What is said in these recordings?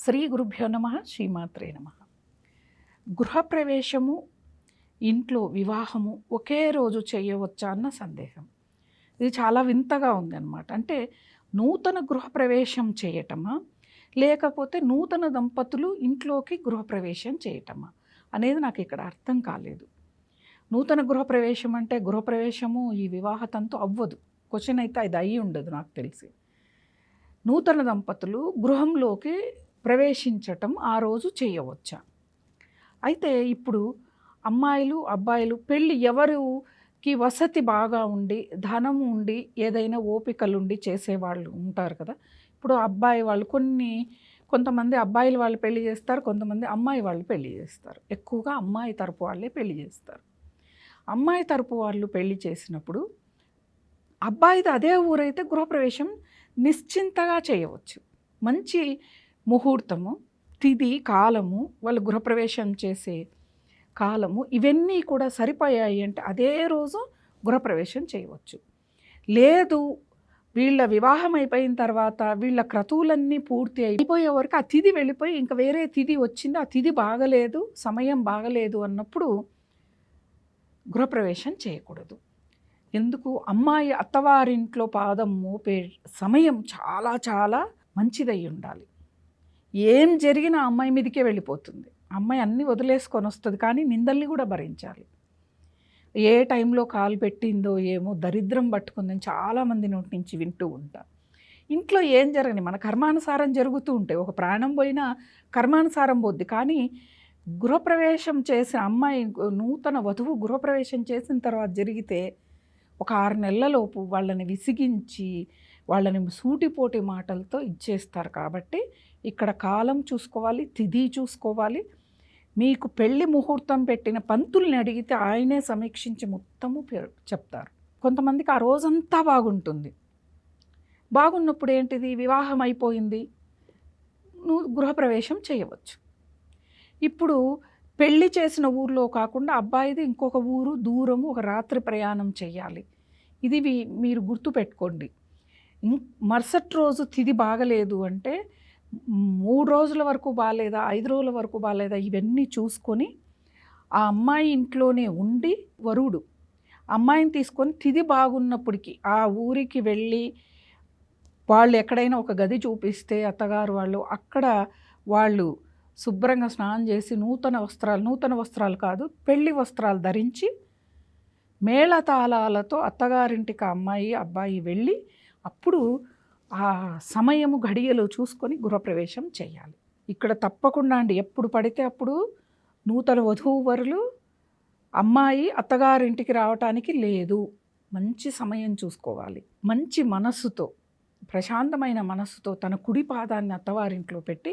శ్రీ గురుభ్యో నమ శ్రీమాత్రే నమ. గృహప్రవేశము ఇంట్లో వివాహము ఒకే రోజు చేయవచ్చా అన్న సందేహం. ఇది చాలా వింతగా ఉందన్నమాట. అంటే నూతన గృహప్రవేశం చేయటమా? లేకపోతే నూతన దంపతులు ఇంట్లోకి గృహప్రవేశం చేయటమా? అనేది నాకు ఇక్కడ అర్థం కాలేదు. నూతన గృహప్రవేశం అంటే గృహప్రవేశము ఈ వివాహ తంతు అవ్వదు. క్వశ్చన్ అయితే అది అయ్యి ఉండదు నాకు తెలిసి. నూతన దంపతులు గృహంలోకి ప్రవేశించటం ఆ రోజు చేయవచ్చా. అయితే ఇప్పుడు అమ్మాయిలు అబ్బాయిలు పెళ్ళి ఎవరికి వసతి బాగా ఉండి ధనం ఉండి ఏదైనా ఓపికలుండి చేసేవాళ్ళు ఉంటారు కదా. ఇప్పుడు అబ్బాయి వాళ్ళు కొన్ని కొంతమంది అబ్బాయిలు వాళ్ళు పెళ్ళి చేస్తారు కొంతమంది అమ్మాయి వాళ్ళు పెళ్ళి చేస్తారు. ఎక్కువగా అమ్మాయి తరపు వాళ్ళే పెళ్ళి చేస్తారు. అమ్మాయి తరపు వాళ్ళు పెళ్ళి చేసినప్పుడు అబ్బాయిది అదే ఊరైతే గృహప్రవేశం నిశ్చింతగా చేయవచ్చు. మంచి ముహూర్తము తిథి కాలము వాళ్ళు గృహప్రవేశం చేసే కాలము ఇవన్నీ కూడా సరిపోయాయి అంటే అదే రోజు గృహప్రవేశం చేయవచ్చు. లేదు వీళ్ళ వివాహం అయిపోయిన తర్వాత వీళ్ళ క్రతువులన్నీ పూర్తి అయిపోయే వరకు ఆ తిథి వెళ్ళిపోయి ఇంకా వేరే తిథి వచ్చింది ఆ తిథి బాగలేదు సమయం బాగలేదు అన్నప్పుడు గృహప్రవేశం చేయకూడదు. ఎందుకు? అమ్మాయి అత్తవారింట్లో పాదం మోపే సమయం చాలా చాలా మంచిదై ఉండాలి. ఏం జరిగినా అమ్మాయి మీదకే వెళ్ళిపోతుంది. అమ్మాయి అన్నీ వదిలేసుకొని వస్తుంది కానీ నిందల్ని కూడా భరించాలి. ఏ టైంలో కాలు పెట్టిందో ఏమో దరిద్రం పట్టుకుందని చాలామంది నోటి నుంచి వింటూ ఉంటా. ఇంట్లో ఏం జరగని మన కర్మానుసారం జరుగుతూ ఉంటాయి ఒక ప్రాణం పోయినా కర్మానుసారం పోద్ది. కానీ గృహప్రవేశం చేసిన అమ్మాయి నూతన వధువు గృహప్రవేశం చేసిన తర్వాత జరిగితే ఒక ఆరు నెలలలోపు వాళ్ళని విసిగించి వాళ్ళని సూటిపోటి మాటలతో ఇచ్చేస్తారు కాబట్టి ఇక్కడ కాలం చూసుకోవాలి తిథి చూసుకోవాలి. మీకు పెళ్ళి ముహూర్తం పెట్టిన పంతుల్ని అడిగితే ఆయనే సమీక్షించి మొత్తము చెప్తారు. కొంతమందికి ఆ రోజంతా బాగుంటుంది. బాగున్నప్పుడు ఏంటిది? వివాహం అయిపోయింది. నువ్వు గృహప్రవేశం చేయవచ్చు. ఇప్పుడు పెళ్ళి చేసిన ఊర్లో కాకుండా అబ్బాయిది ఇంకొక ఊరు దూరము ఒక రాత్రి ప్రయాణం చేయాలి. ఇది మీరు గుర్తుపెట్టుకోండి. మరుసటి రోజు తిది బాగలేదు అంటే మూడు రోజుల వరకు బాగాలేదా ఐదు రోజుల వరకు బాగాలేదా ఇవన్నీ చూసుకొని ఆ అమ్మాయి ఇంట్లోనే ఉండి వరుడు అమ్మాయిని తీసుకొని తిది బాగున్నప్పటికీ ఆ ఊరికి వెళ్ళి వాళ్ళు ఎక్కడైనా ఒక గది చూపిస్తే అత్తగారు వాళ్ళు అక్కడ వాళ్ళు శుభ్రంగా స్నానం చేసి నూతన వస్త్రాలు నూతన వస్త్రాలు కాదు పెళ్ళి వస్త్రాలు ధరించి మేళతాళాలతో అత్తగారింటికి అమ్మాయి అబ్బాయి వెళ్ళి అప్పుడు ఆ సమయము గడియలో చూసుకొని గృహప్రవేశం చేయాలి. ఇక్కడ తప్పకుండా అండి ఎప్పుడు పడితే అప్పుడు నూతన వధూవరులు అమ్మాయి అత్తగారింటికి రావటానికి లేదు. మంచి సమయం చూసుకోవాలి. మంచి మనస్సుతో ప్రశాంతమైన మనస్సుతో తన కుడి పాదాన్ని అత్తవారింట్లో పెట్టి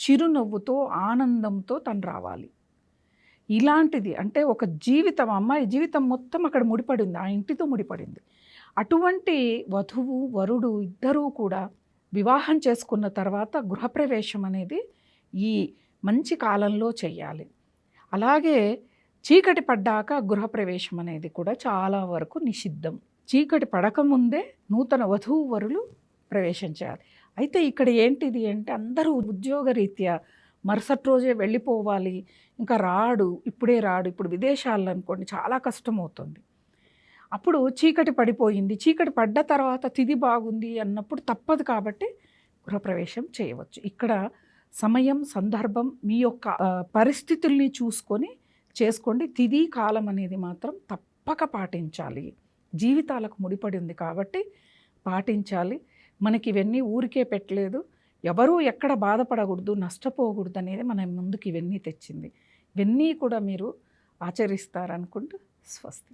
చిరునవ్వుతో ఆనందంతో తను రావాలి. ఇలాంటిది అంటే ఒక జీవితం అమ్మాయి జీవితం మొత్తం అక్కడ ముడిపడింది ఆ ఇంటితో ముడిపడింది. అటువంటి వధువు వరుడు ఇద్దరూ కూడా వివాహం చేసుకున్న తర్వాత గృహప్రవేశం అనేది ఈ మంచి కాలంలో చేయాలి అలాగే చీకటి పడ్డాక గృహప్రవేశం అనేది కూడా చాలా వరకు నిషిద్ధం. చీకటి పడకముందే నూతన వధువు వరులు ప్రవేశం చేయాలి. అయితే ఇక్కడ ఏంటిది అంటే అందరూ ఉద్యోగరీత్యా మరుసటి రోజే వెళ్ళిపోవాలి. ఇంకా రాడు ఇప్పుడే రాడు ఇప్పుడు విదేశాల్లో అనుకోండి చాలా కష్టం అవుతుంది అప్పుడు చీకటి పడిపోయింది. చీకటి పడ్డ తర్వాత తిది బాగుంది అన్నప్పుడు తప్పదు కాబట్టి గృహప్రవేశం చేయవచ్చు. ఇక్కడ సమయం సందర్భం మీ యొక్క పరిస్థితుల్ని చూసుకొని చేసుకోండి. తిది కాలం అనేది మాత్రం తప్పక పాటించాలి. జీవితాలకు ముడిపడి ఉంది కాబట్టి పాటించాలి. మనకి ఇవన్నీ ఊరికే పెట్టలేదు. ఎవరూ ఎక్కడ బాధపడకూడదు నష్టపోకూడదు అనేది మన ముందుకు ఇవన్నీ తెచ్చింది. ఇవన్నీ కూడా మీరు ఆచరిస్తారనుకుంటూ స్వస్తి.